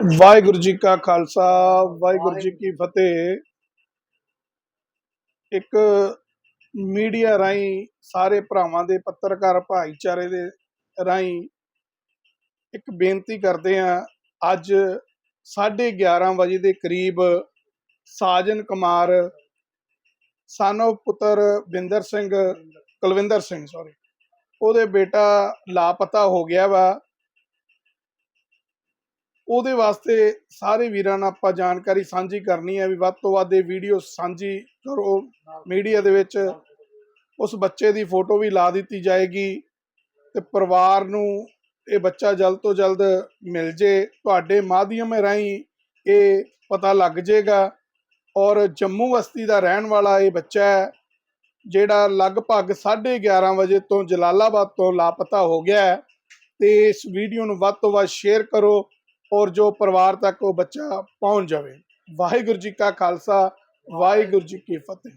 ਵਾਹਿਗੁਰੂ ਜੀ ਕਾ ਖਾਲਸਾ, ਵਾਹਿਗੁਰੂ ਜੀ ਕੀ ਫਤਿਹ। ਇੱਕ ਮੀਡੀਆ ਰਾਹੀਂ ਸਾਰੇ ਭਰਾਵਾਂ ਦੇ, ਪੱਤਰਕਾਰ ਭਾਈਚਾਰੇ ਦੇ ਰਾਹੀਂ ਇੱਕ ਬੇਨਤੀ ਕਰਦੇ ਆ ਅੱਜ 11:30 ਵਜੇ ਦੇ ਕਰੀਬ ਸਾਜਨ ਕੁਮਾਰ ਸਾਨੋ ਪੁੱਤਰ ਬਿੰਦਰ ਸਿੰਘ, ਕੁਲਵਿੰਦਰ ਸਿੰਘ ਸੌਰੀ ਉਹਦੇ ਬੇਟਾ ਲਾਪਤਾ ਹੋ ਗਿਆ ਵਾ। ਉਹਦੇ ਵਾਸਤੇ ਸਾਰੇ ਵੀਰਾਂ ਨਾਲ ਆਪਾਂ ਜਾਣਕਾਰੀ ਸਾਂਝੀ ਕਰਨੀ ਹੈ ਵੀ ਵੱਧ ਤੋਂ ਵੱਧ ਇਹ ਵੀਡੀਓ ਸਾਂਝੀ ਕਰੋ ਮੀਡੀਆ ਦੇ ਵਿੱਚ। ਉਸ ਬੱਚੇ ਦੀ ਫੋਟੋ ਵੀ ਲਾ ਦਿੱਤੀ ਜਾਏਗੀ ਤੇ ਪਰਿਵਾਰ ਨੂੰ ਇਹ ਬੱਚਾ ਜਲਦ ਤੋਂ ਜਲਦ ਮਿਲ ਜੇ। ਤੁਹਾਡੇ ਮਾਧਿਅਮ ਰਾਹੀਂ ਇਹ ਪਤਾ ਲੱਗ ਜਾਏਗਾ ਔਰ ਜੰਮੂ ਬਸਤੀ ਦਾ ਰਹਿਣ ਵਾਲਾ ਇਹ ਬੱਚਾ ਹੈ, ਜਿਹੜਾ ਲਗਭਗ 11:30 ਵਜੇ ਤੋਂ ਜਲਾਲਾਬਾਦ ਤੋਂ ਲਾਪਤਾ ਹੋ ਗਿਆ ਹੈ। ਤੇ ਇਸ ਵੀਡੀਓ ਨੂੰ ਵੱਧ ਤੋਂ ਵੱਧ ਸ਼ੇਅਰ ਕਰੋ ਔਰ ਜੋ ਪਰਿਵਾਰ ਤੱਕ ਉਹ ਬੱਚਾ ਪਹੁੰਚ ਜਾਵੇ। ਵਾਹਿਗੁਰੂ ਜੀ ਕਾ ਖਾਲਸਾ, ਵਾਹਿਗੁਰੂ ਜੀ ਕੀ ਫਤਿਹ।